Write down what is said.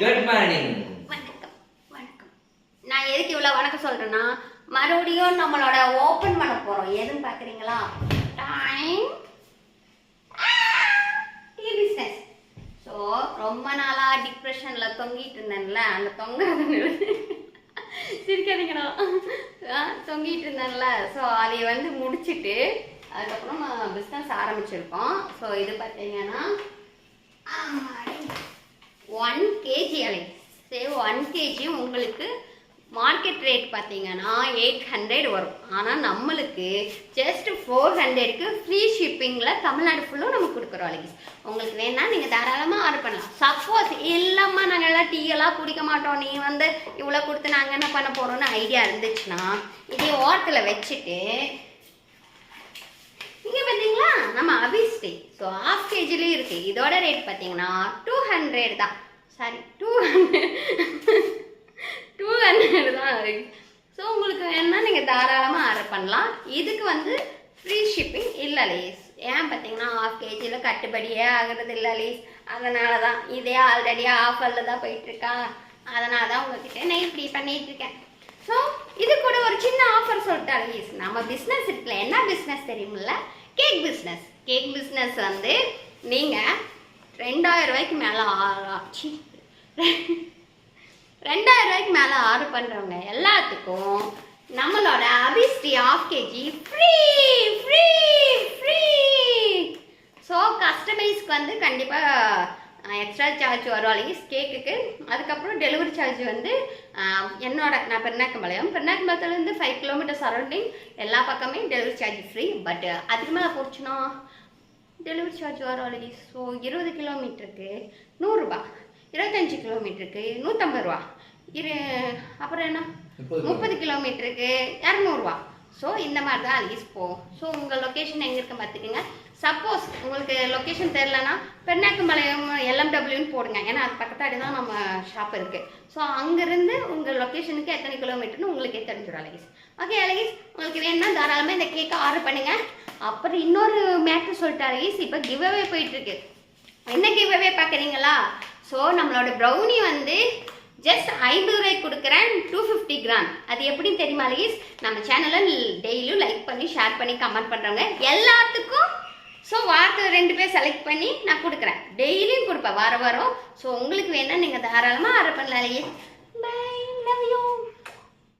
Good morning வணக்கம் வணக்கம். நான் எதுக்கு இவ்வளோ வணக்கம் சொல்கிறேன்னா மறுபடியும் நம்மளோட ஓப்பன் பண்ண போகிறோம் எதுன்னு பார்க்குறீங்களா time tea ah, business so ரொம்ப நாளாக டிப்ரெஷனில் தொங்கிட்டு இருந்தேன்ல அந்த தொங்காத சிரிக்காதீங்கண்ணா ஆ, தொங்கிட்டு இருந்தேன்ல. ஸோ அதை வந்து முடிச்சிட்டு அதுக்கப்புறம் பிஸ்னஸ் ஆரம்பிச்சிருக்கோம். ஸோ இது பார்த்தீங்கன்னா ஒன் கேஜி அலை. சரி ஒன் கேஜி உங்களுக்கு மார்க்கெட் ரேட் பார்த்தீங்கன்னா எயிட் ஹண்ட்ரட் வரும். ஆனால் நம்மளுக்கு ஜஸ்ட் ஃபோர் ஹண்ட்ரடுக்கு ஃப்ரீ ஷிப்பிங்கில் தமிழ்நாடு ஃபுல்லும் நம்ம கொடுக்குறோம் அலைஸ் உங்களுக்கு வேணா நீங்கள் தாராளமாக ஆர்டர் பண்ணலாம். சப்போஸ் இல்லைம்மா நாங்கள் எல்லாம் டீ எல்லாம் குடிக்க மாட்டோம். நீ வந்து இவ்வளோ கொடுத்து நாங்கள் என்ன பண்ண போகிறோம்னு ஐடியா இருந்துச்சுன்னா இதே ஓரத்தில் வச்சுட்டு இங்கே பார்த்தீங்களா நம்ம அபிஸ்டே ஸோ ஹாஃப் கேஜிலையும் இருக்குது இதோட ரேட் பார்த்தீங்கன்னா ஹண்ட்ரட் தான். Sorry two hundred two hundred தான் ஸோ உங்களுக்கு வேணால் நீங்கள் தாராளமாக ஆர்டர் பண்ணலாம். இதுக்கு வந்து ஃப்ரீ ஷிப்பிங் இல்லை லீஸ் ஏன் பார்த்தீங்கன்னா ஹாஃப் கேஜியில் கட்டுப்படியே ஆகிறது இல்லை லீஸ் அதனால தான் இதே ஆல்ரெடி ஆஃபரில் தான் போயிட்டுருக்கா அதனால தான் உங்ககிட்ட நான் இப்படி பண்ணிகிட்ருக்கேன் இருக்கேன். ஸோ இது கூட ஒரு சின்ன ஆஃபர் சொல்லிட்டா லீஸ் நம்ம பிஸ்னஸ் இருக்குல்ல என்ன பிஸ்னஸ் தெரியுமில்ல? கேக் பிஸ்னஸ் கேக் பிஸ்னஸ் வந்து நீங்கள் ரெண்டாயிரம் ரூபாய்க்கு மேலே ஆச்சு ரெண்டாயிரம் ரூபாய்க்கு மேலே ஆர்டர் பண்ணுறவங்க எல்லாத்துக்கும் நம்மளோட Abhishree half KG free free free so கஸ்டமைஸ்க்கு வந்து கண்டிப்பாக எக்ஸ்ட்ரா சார்ஜ் வரும். அலைஸ் கேக்குக்கு. அதுக்கப்புறம் டெலிவரி சார்ஜ் வந்து என்னோட நான் பெருநாக்கம்பாளையம். பெருநாக்கம்பாளையத்துலேருந்து ஃபைவ் கிலோமீட்டர் சரௌண்டிங் எல்லா பக்கமே டெலிவரி சார்ஜ் ஃப்ரீ பட் அதுக்கு மேலே போச்சுன்னா டெலிவரி சார்ஜ் வரும் அலைஸ் ஸோ இருபது கிலோமீட்டருக்கு நூறுரூபா இருபத்தஞ்சி கிலோமீட்டருக்கு நூற்றம்பது ரூபா. இரு அப்புறம் என்ன? முப்பது கிலோமீட்டருக்கு இரநூறுவா ஸோ இந்த மாதிரி தான் அலீஸ் போகும். ஸோ உங்கள் லொக்கேஷன் எங்கே இருக்கு பார்த்துக்குங்க. சப்போஸ் உங்களுக்கு லொக்கேஷன் தெரிலனா பெண்ணாக்கம்பாளையம் எல்எம்டபிள்யூன்னு போடுங்க. ஏன்னா அது பக்கத்தாடி தான் நம்ம ஷாப் இருக்குது ஸோ அங்கேருந்து உங்கள் லொக்கேஷனுக்கு எத்தனை கிலோமீட்டர்னு உங்களுக்கே தெரிஞ்சிடும் அலகிஸ் ஓகே அலகிஸ் உங்களுக்கு வேணும்னா தாராளமாக இந்த கேக்கை ஆர்டர் பண்ணுங்க. அப்புறம் இன்னொரு மேட்ரு சொல்லிட்டாரு. ஈஸ் இப்போ கிவ்அவே போயிட்டுருக்கு. என்ன கிவ்அவே பார்க்குறீங்களா ஸோ நம்மளோட ப்ரௌனி வந்து ஜஸ்ட் ஐம்பது ரூபாய்க்கு கொடுக்குறேன். டூ ஃபிஃப்டி கிராம் அது எப்படி தெரியுமா லீஸ் நம்ம சேனலை டெய்லியும் லைக் பண்ணி ஷேர் பண்ணி கமெண்ட் பண்ணுறவங்க எல்லாத்துக்கும் ஸோ வாரத்தில் ரெண்டு பேர் செலக்ட் பண்ணி நான் கொடுக்குறேன். டெய்லியும் கொடுப்பேன் வாரம் வாரம். ஸோ உங்களுக்கு வேணால் நீங்கள் தாராளமாக ஆர்டர் பண்ணலாம் லீஸ் பை லவ் யூ